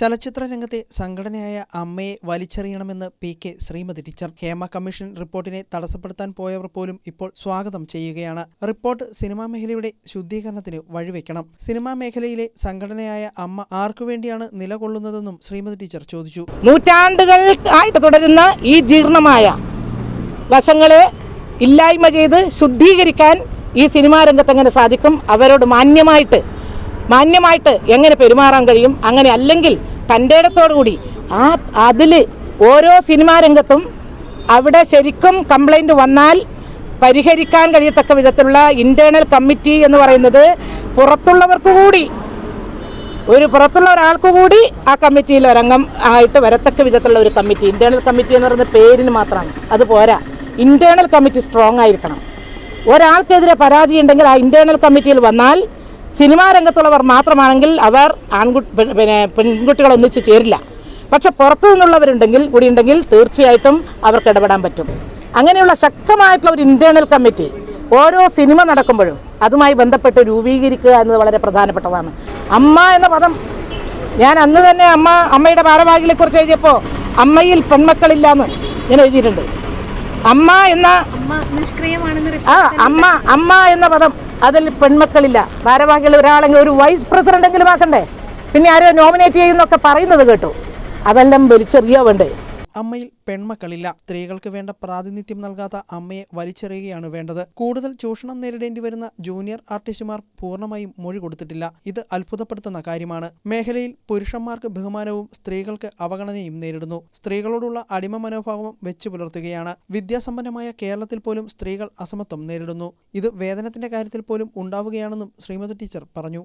ചലച്ചിത്ര രംഗത്തെ സംഘടനയായ അമ്മയെ വലിച്ചെറിയണമെന്ന് P K Sreemathi teacher. Hema commission റിപ്പോർട്ടിനെ തടസ്സപ്പെടുത്താൻ പോയവർ പോലും ഇപ്പോൾ സ്വാഗതം ചെയ്യുകയാണ്. റിപ്പോർട്ട് സിനിമാ മേഖലയുടെ ശുദ്ധീകരണത്തിന് വഴിവെക്കണം. സിനിമാ മേഖലയിലെ സംഘടനയായ അമ്മ ആർക്കു വേണ്ടിയാണ് നിലകൊള്ളുന്നതെന്നും ശ്രീമതി ടീച്ചർ ചോദിച്ചു. നൂറ്റാണ്ടുകൾ ആയിട്ട് തുടരുന്ന ഈ ജീർണമായ വശങ്ങളെ ഇല്ലായ്മ ചെയ്ത് ശുദ്ധീകരിക്കാൻ ഈ സിനിമാ രംഗത്ത് എങ്ങനെ സാധിക്കും? അവരോട് മാന്യമായിട്ട് മാന്യമായിട്ട് എങ്ങനെ പെരുമാറാൻ കഴിയും? അങ്ങനെ അല്ലെങ്കിൽ തന്റെ ഇടത്തോടുകൂടി ആ അതിൽ ഓരോ സിനിമാ രംഗത്തും അവിടെ ശരിക്കും കംപ്ലൈന്റ് വന്നാൽ പരിഹരിക്കാൻ കഴിയത്തക്ക വിധത്തിലുള്ള ഇന്റേർണൽ കമ്മിറ്റി എന്ന് പറയുന്നത് പുറത്തുള്ളവർക്ക് കൂടി ഒരു പുറത്തുള്ള ഒരാൾക്ക് കൂടി ആ കമ്മിറ്റിയിൽ ഒരംഗം ആയിട്ട് വരത്തക്ക വിധത്തിലുള്ള ഒരു കമ്മിറ്റി. ഇന്റേണൽ കമ്മിറ്റി എന്ന് പറയുന്നത് പേരിന് മാത്രമാണ്. അത് പോരാ. ഇന്റേണൽ കമ്മിറ്റി സ്ട്രോങ് ആയിരിക്കണം. ഒരാൾക്കെതിരെ പരാതി ഉണ്ടെങ്കിൽ ആ ഇന്റേണൽ കമ്മിറ്റിയിൽ വന്നാൽ സിനിമാ രംഗത്തുള്ളവർ മാത്രമാണെങ്കിൽ അവർ ആൺകുട്ടി പിന്നെ പെൺകുട്ടികൾ ഒന്നിച്ച് ചേരില്ല. പക്ഷെ പുറത്തു നിന്നുള്ളവരുണ്ടെങ്കിൽ കൂടി ഉണ്ടെങ്കിൽ തീർച്ചയായിട്ടും അവർക്ക് ഇടപെടാൻ പറ്റും. അങ്ങനെയുള്ള ശക്തമായിട്ടുള്ള ഒരു ഇന്റേണൽ കമ്മിറ്റി ഓരോ സിനിമ നടക്കുമ്പോഴും അതുമായി ബന്ധപ്പെട്ട് രൂപീകരിക്കുക എന്നത് വളരെ പ്രധാനപ്പെട്ടതാണ്. അമ്മ എന്ന പദം ഞാൻ അന്ന് തന്നെ അമ്മ അമ്മയുടെ ഭാരവാഹികളെക്കുറിച്ച് എഴുതിയപ്പോൾ അമ്മയിൽ പെൺമക്കളില്ല എന്ന് ഞാൻ എഴുതിയിട്ടുണ്ട്. അമ്മ എന്ന ആ അമ്മ അമ്മ എന്ന പദം അതിൽ പെൺമക്കളില്ല. ഭാരവാഹികൾ ഒരാളെങ്കിലും ഒരു വൈസ് പ്രസിഡന്റ് എങ്കിലും ആക്കണ്ടേ? പിന്നെ ആരോ നോമിനേറ്റ് ചെയ്യുന്നൊക്കെ പറയുന്നത് കേട്ടു. അതെല്ലാം വലിച്ചെറിയോ വേണ്ടേ? അമ്മയിൽ പെൺമക്കളില്ല. സ്ത്രീകൾക്ക് വേണ്ട പ്രാതിനിധ്യം നൽകാത്ത അമ്മയെ വലിച്ചെറിയുകയാണ് വേണ്ടത്. കൂടുതൽ ചൂഷണം നേരിടേണ്ടി വരുന്ന ജൂനിയർ ആർട്ടിസ്റ്റുമാർ പൂർണമായും മൊഴി കൊടുത്തിട്ടില്ല. ഇത് അത്ഭുതപ്പെടുത്തുന്ന കാര്യമാണ്. മേഖലയിൽ പുരുഷന്മാർക്ക് ബഹുമാനവും സ്ത്രീകൾക്ക് അവഗണനയും നേരിടുന്നു. സ്ത്രീകളോടുള്ള അടിമ മനോഭാവം വെച്ചു പുലർത്തുകയാണ്. വിദ്യാസമ്പന്നമായ കേരളത്തിൽ പോലും സ്ത്രീകൾ അസമത്വം നേരിടുന്നു. ഇത് വേതനത്തിന്റെ കാര്യത്തിൽ പോലും ഉണ്ടാവുകയാണെന്നും ശ്രീമതി ടീച്ചർ പറഞ്ഞു.